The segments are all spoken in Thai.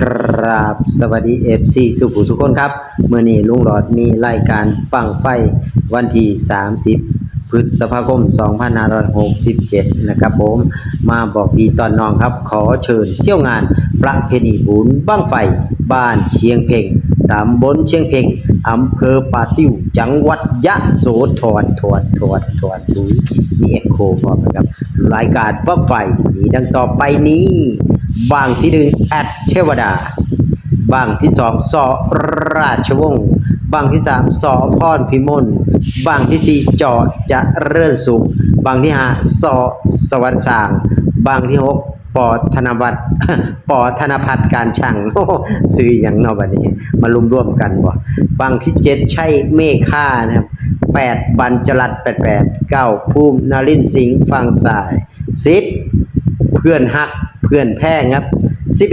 ครับสวัสดี FC สุขุสุขคนครับเมื่อนี้ลุงหลอดมีรายการปังไฟวันที่ 30 พฤษภาคม 2567 นะครับผมมาบอกพี่ตอนน้องครับ ขอเชิญเที่ยวงานประเพณีบุญบั้งไฟ บ้านเชียงเพ่งตำบลเชียงเพ่งอำเภอป่าติ้ว จังหวัดยะโสธรถวดถวดถวดดูมีเอ็กโคพร้อมนะครับ รายการบั้งไฟมีดังต่อไปนี้ บางที่หนึ่งแอดเทวดา บางที่สองสอราชวงศ์บางที่สามสอพรพิมลบางที่สี่จอจะเรื่นสุข บางที่ห้าสอสวรรค์สาง บางที่หกปอธนวัฒน์ปอธนพัฒน์การช่างซื้ออย่างนอบัดนี้ มารุมร่วมกันบ่บางที่เจ็ดใช่เมฆ่านะครับแปดบัญจรัตแปดแปดเก้าภูมินารินสิงห์ฟังสายสิบเพื่อนฮัก เพื่อนแพ้งครับ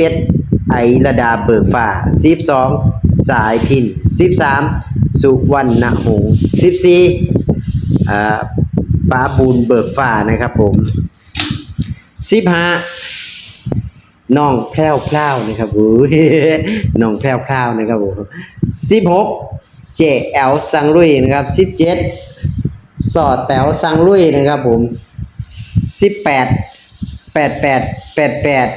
11 ไอระดาเบิกฟ้า12 สายพิน 13 สุวรรณหงษ์14ป้าบูนเบิกฟ้านะครับผม 15น้องแพรวพราวนะครับโอ้ยน้องแพรวพราวนะครับผม16เจแอลสังลุยนะครับ 17 สอดแต๋วสังลุยนะครับผม 18 แปดแปดแปดแปด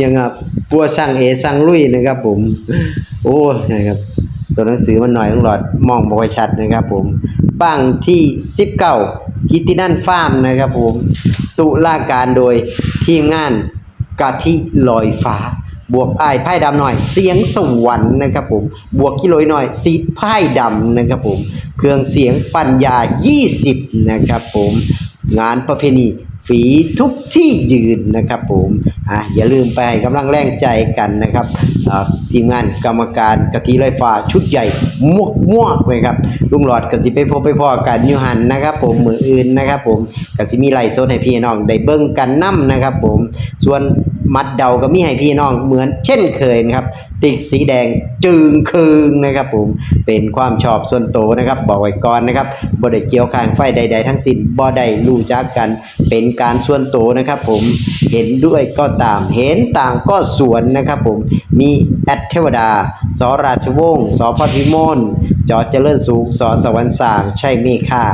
ยังครับปัวสั่งเอสั่งลุยนะครับ ผม โอ้นะครับ ตัวหนังสือมันหน่อยต้องหลอดมองบ่อยชัดนะครับ ผมบ้างที่สิบเก้าคิตินันฟาร์มนะครับ ผม ตุลาการโดยทีมงานกะทิลอยฟ้า บวกไอ้ายไพ่ดำหน่อย เสียงสวรรค์นะครับ ผม บวกกิโลยหน่อยซีดไพ่ดำนะครับ ผม เครื่องเสียงปัญญา 20 นะครับ ผมงานประเพณี ฝีทุกที่ยืนนะครับผมอะอย่าลืมไปให้กำลังแรงใจกันนะครับทีมงานกรรมการกะทิไลฟ้าชุดใหญ่มวกมวกเลยครับลุงหลอดกะสิไปพบไปพอกันยูหันนะครับ ผมมืออื่นนะครับ ผมกะสิมีไล่โซนให้พี่น้องได้เบิ้งกันน้ำนะครับ ผมส่วน มัดเดาก็มีให้พี่น้องเหมือนเช่นเคยนะครับ ติกสีแดงจึงคืงนะครับผมเป็นความชอบส่วนตัวนะครับ บอกไว้ก่อนนะครับบ่ได้เกี่ยวข้างไฟใด ๆ ทั้งสิ้นบ่ได้รู้จักกันเป็นการส่วนตัวนะครับผมเห็นด้วยก็ตามเห็นต่างก็สวนนะครับผมมีแอดเทวดาสอราชวงศ์สอพรพิมลจอเจริญสูงสอสวรรค์สางใช่เมฆา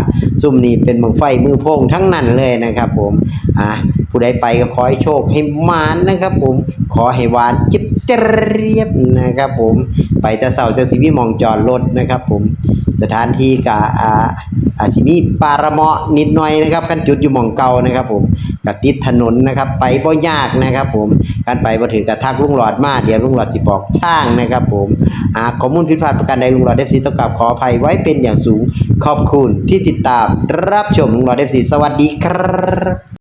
ซุ่มนี้เป็นบังไฟมือพงทั้งนั้นเลยนะครับผมอะ ผู้ใดไปก็ขอให้โชคให้มานนะครับ ผมขอให้หวานจิบเจรียบนะครับ ผมไปต่เสาจะสิมีมองจอดรถนะครับ ผมสถานที่กะอ่าอาจจะมีปาระเมาะนิดหน่อยนะครับกันจุดอยู่หมองเก่านะครับ ผมกับติดถนนนะครับ ไปบ่ยากนะครับ ผมการไปบ่ถือกระทักลุงหลอดมาเดี๋ยวลุงหลอดสิบอกทางนะครับ ผมหากข้อมูลผิดพลาดประการใดลุงหลอดเดฟซีต้องกราบขออภัยไว้เป็นอย่างสูงขอบคุณที่ติดตามรับชมลุงหลอดเดฟซีสวัสดีครับ